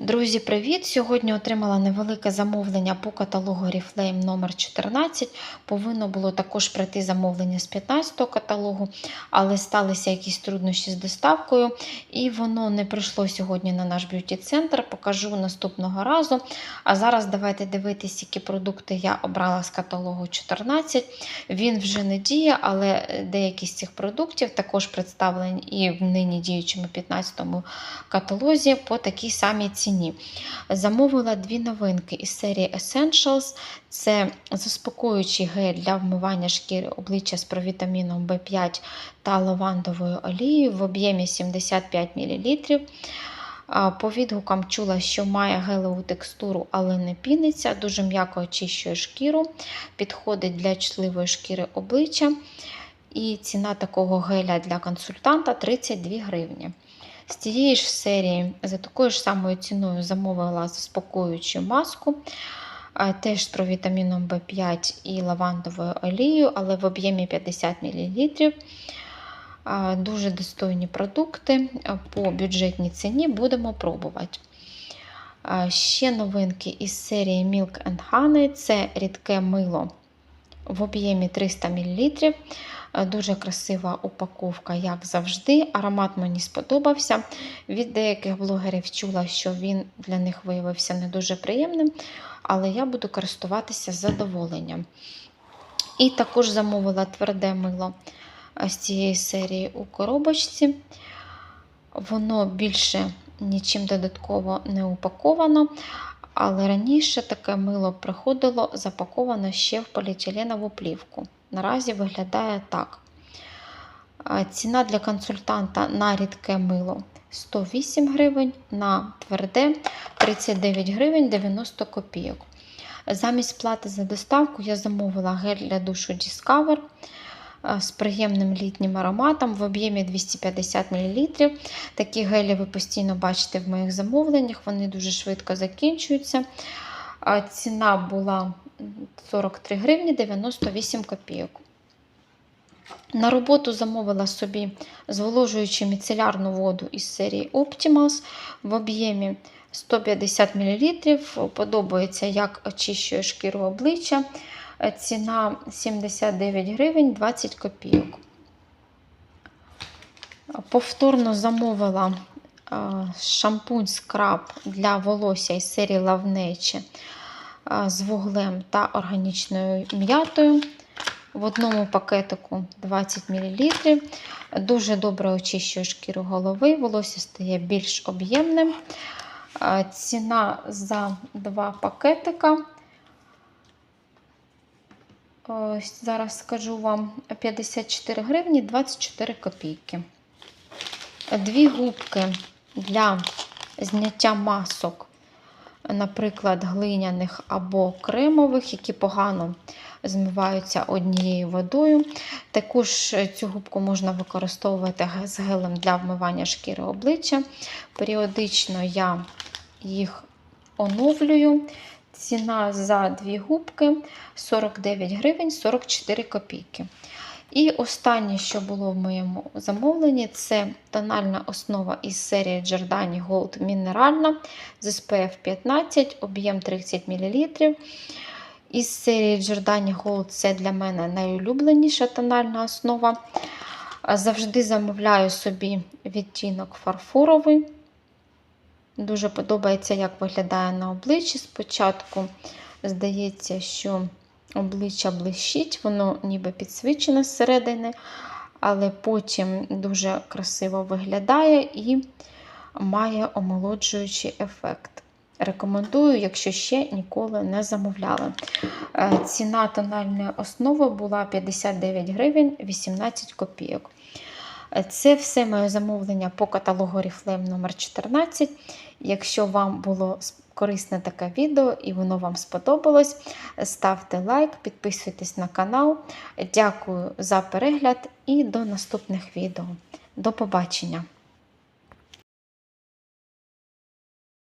Друзі, привіт! Сьогодні отримала невелике замовлення по каталогу Oriflame номер 14 Повинно було також прийти замовлення з 15-го каталогу, але сталися якісь труднощі з доставкою, і воно не прийшло сьогодні на наш б'юті-центр. Покажу наступного разу. А зараз давайте дивитися, які продукти я обрала з каталогу 14. Він вже не діє, але деякі з цих продуктів також представлені і в нині діючому 15-му каталозі по такій самій ціні. Замовила дві новинки із серії Essentials. Це заспокоюючий гель для вмивання шкіри обличчя з провітаміном В5 та лавандовою олією в об'ємі 75 мл. По відгукам чула, що має гелеву текстуру, але не піниться, дуже м'яко очищує шкіру, підходить для чутливої шкіри обличчя. І ціна такого геля для консультанта 32 гривні. З тієї ж серії за такою ж самою ціною замовила заспокоюючу маску, теж з провітаміном В5 і лавандовою олією, але в об'ємі 50 мл. Дуже достойні продукти по бюджетній ціні будемо пробувати. Ще новинки із серії Milk and Honey це рідке мило в об'ємі 300 мл. Дуже красива упаковка, як завжди. Аромат мені сподобався. Від деяких блогерів чула, що він для них виявився не дуже приємним, але я буду користуватися задоволенням. І також замовила тверде мило з цієї серії у коробочці. Воно більше нічим додатково не упаковано. Але раніше таке мило приходило запаковано ще в поліетиленову плівку. Наразі виглядає так. Ціна для консультанта на рідке мило 108 гривень, на тверде 39 гривень 90 копійок. Замість плати за доставку я замовила гель для душу Discover з приємним літнім ароматом в об'ємі 250 мл. Такі гелі ви постійно бачите в моїх замовленнях, вони дуже швидко закінчуються. Ціна була 43 гривні 98 копійок. На роботу замовила собі зволожуючу міцелярну воду із серії Optimals в об'ємі 150 мл. Подобається, як очищує шкіру обличчя. Ціна 79 гривень 20 копійок. Повторно замовила шампунь скраб для волосся із серії Лавнечі з вуглем та органічною м'ятою. В одному пакетику 20 мл. Дуже добре очищує шкіру голови, волосся стає більш об'ємним. Ціна за два пакетика. Ось Зараз скажу вам 54 гривні 24 копійки. Дві губки для зняття масок, наприклад, глиняних або кремових, які погано змиваються однією водою. Також цю губку можна використовувати з гелем для вмивання шкіри обличчя. Періодично я їх оновлюю. Ціна за дві губки 49 гривень 44 копійки. І останнє, що було в моєму замовленні, це тональна основа із серії Giordani Gold мінеральна з SPF 15, об'єм 30 мл. Із серії Giordani Gold це для мене найулюбленіша тональна основа. Завжди замовляю собі відтінок фарфоровий. Дуже подобається, як виглядає на обличчі. Спочатку здається, що обличчя блищить, воно ніби підсвічене зсередини, але потім дуже красиво виглядає і має омолоджуючий ефект. Рекомендую, якщо ще ніколи не замовляли. Е, ціна тональної основи була 59 гривень 18 копійок. Це все моє замовлення по каталогу Oriflame номер 14 Якщо вам було корисне таке відео і воно вам сподобалось, ставте лайк, підписуйтесь на канал. Дякую за перегляд і до наступних відео. До побачення!